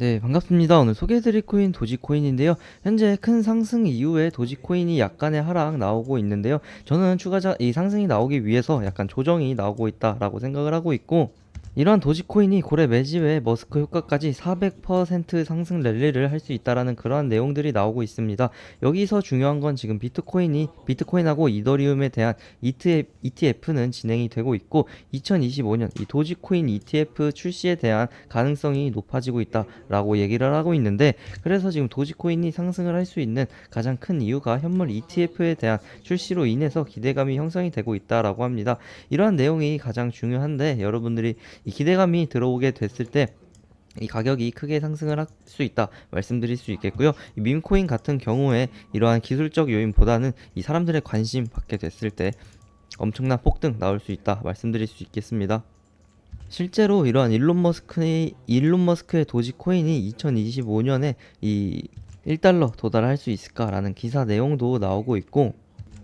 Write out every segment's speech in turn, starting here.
네, 반갑습니다. 오늘 소개해드릴 코인 도지코인인데요. 현재 큰 상승 이후에 도지코인이 약간의 하락 나오고 있는데요. 저는 추가자 이 상승이 나오기 위해서 약간 조정이 나오고 있다라고 생각을 하고 있고 이러한 도지코인이 고래 매집의 머스크 효과까지 400% 상승 랠리를 할 수 있다라는 그러한 내용들이 나오고 있습니다. 여기서 중요한 건 지금 비트코인이 비트코인하고 이더리움에 대한 ETF, ETF는 진행이 되고 있고 2025년 이 도지코인 ETF 출시에 대한 가능성이 높아지고 있다라고 얘기를 하고 있는데 그래서 지금 도지코인이 상승을 할 수 있는 가장 큰 이유가 현물 ETF에 대한 출시로 인해서 기대감이 형성이 되고 있다라고 합니다. 이러한 내용이 가장 중요한데 여러분들이 이 기대감이 들어오게 됐을 때이 가격이 크게 상승을 할 수 있다 말씀드릴 수 있겠고요. 이 밈코인 같은 경우에 이러한 기술적 요인보다는 이 사람들의 관심 받게 됐을 때 엄청난 폭등 나올 수 있다 말씀드릴 수 있겠습니다. 실제로 이러한 일론 머스크의 일론 머스크의 도지코인이 2025년에 이 1달러 도달할 수 있을까라는 기사 내용도 나오고 있고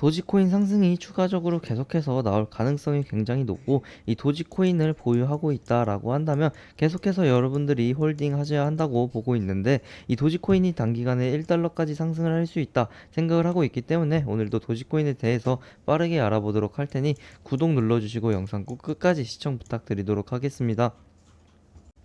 도지코인 상승이 추가적으로 계속해서 나올 가능성이 굉장히 높고 이 도지코인을 보유하고 있다라고 한다면 계속해서 여러분들이 홀딩 하셔야 한다고 보고 있는데 이 도지코인이 단기간에 1달러까지 상승을 할 수 있다 생각을 하고 있기 때문에 오늘도 도지코인에 대해서 빠르게 알아보도록 할 테니 구독 눌러주시고 영상 꼭 끝까지 시청 부탁드리도록 하겠습니다.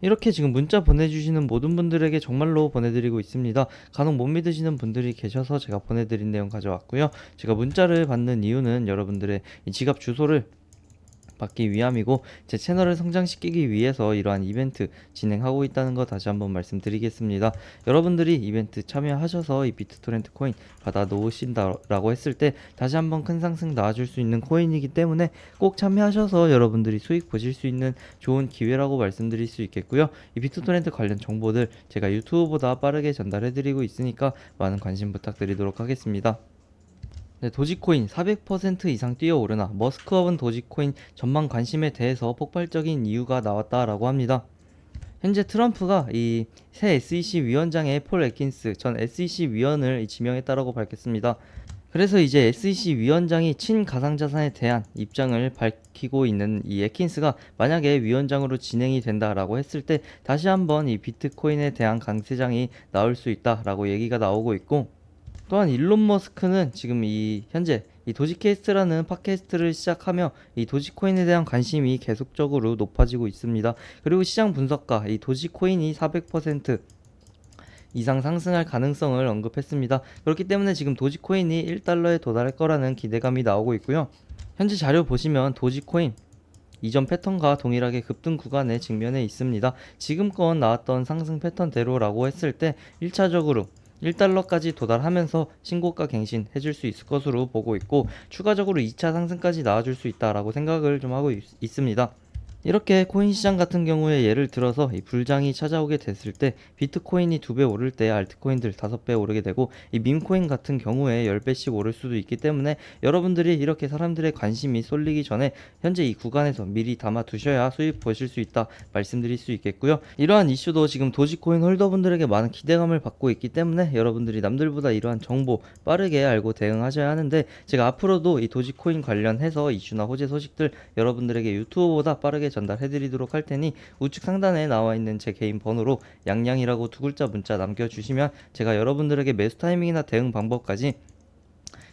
이렇게 지금 문자 보내주시는 모든 분들에게 정말로 보내드리고 있습니다. 간혹 못 믿으시는 분들이 계셔서 제가 보내드린 내용 가져왔고요. 제가 문자를 받는 이유는 여러분들의 이 지갑 주소를 받기 위함이고 제 채널을 성장시키기 위해서 이러한 이벤트 진행하고 있다는 거 다시 한번 말씀드리겠습니다. 여러분들이 이벤트 참여하셔서 이 비트토렌트 코인 받아 놓으신다라고 했을 때 다시 한번 큰 상승 나와줄 수 있는 코인이기 때문에 꼭 참여하셔서 여러분들이 수익 보실 수 있는 좋은 기회라고 말씀드릴 수 있겠고요. 이 비트토렌트 관련 정보들 제가 유튜브보다 빠르게 전달해드리고 있으니까 많은 관심 부탁드리도록 하겠습니다. 네, 도지코인 400% 이상 뛰어오르나 머스크업은 도지코인 전망 관심에 대해서 폭발적인 이유가 나왔다라고 합니다. 현재 트럼프가 이 새 SEC 위원장의 폴 애킨스 전 SEC 위원을 지명했다라고 밝혔습니다. 그래서 이제 SEC 위원장이 친가상자산에 대한 입장을 밝히고 있는 이 애킨스가 만약에 위원장으로 진행이 된다라고 했을 때 다시 한번 이 비트코인에 대한 강세장이 나올 수 있다라고 얘기가 나오고 있고 또한 일론 머스크는 지금 이 현재 이 도지캐스트라는 팟캐스트를 시작하며 이 도지코인에 대한 관심이 계속적으로 높아지고 있습니다. 그리고 시장 분석가 이 도지코인이 400% 이상 상승할 가능성을 언급했습니다. 그렇기 때문에 지금 도지코인이 1달러에 도달할 거라는 기대감이 나오고 있고요. 현재 자료 보시면 도지코인 이전 패턴과 동일하게 급등 구간에 직면해 있습니다. 지금껏 나왔던 상승 패턴대로라고 했을 때 1차적으로 1달러까지 도달하면서 신고가 갱신 해줄 수 있을 것으로 보고 있고 추가적으로 2차 상승까지 나와줄 수 있다라고 생각을 좀 하고 있, 있습니다. 이렇게 코인 시장 같은 경우에 예를 들어서 이 불장이 찾아오게 됐을 때 비트코인이 두 배 오를 때 알트코인들 다섯 배 오르게 되고 이 밈코인 같은 경우에 열 배씩 오를 수도 있기 때문에 여러분들이 이렇게 사람들의 관심이 쏠리기 전에 현재 이 구간에서 미리 담아 두셔야 수익 보실 수 있다 말씀드릴 수 있겠고요. 이러한 이슈도 지금 도지코인 홀더분들에게 많은 기대감을 받고 있기 때문에 여러분들이 남들보다 이러한 정보 빠르게 알고 대응하셔야 하는데 제가 앞으로도 이 도지코인 관련해서 이슈나 호재 소식들 여러분들에게 유튜브보다 빠르게 전달해 드리도록 할 테니 우측 상단에 나와 있는 제 개인 번호로 양양이라고 두 글자 문자 남겨 주시면 제가 여러분들에게 매수 타이밍이나 대응 방법까지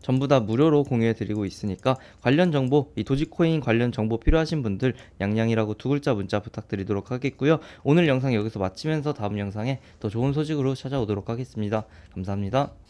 전부 다 무료로 공유해 드리고 있으니까 관련 정보, 이 도지코인 관련 정보 필요하신 분들 양양이라고 두 글자 문자 부탁드리도록 하겠고요. 오늘 영상 여기서 마치면서 다음 영상에 더 좋은 소식으로 찾아오도록 하겠습니다. 감사합니다.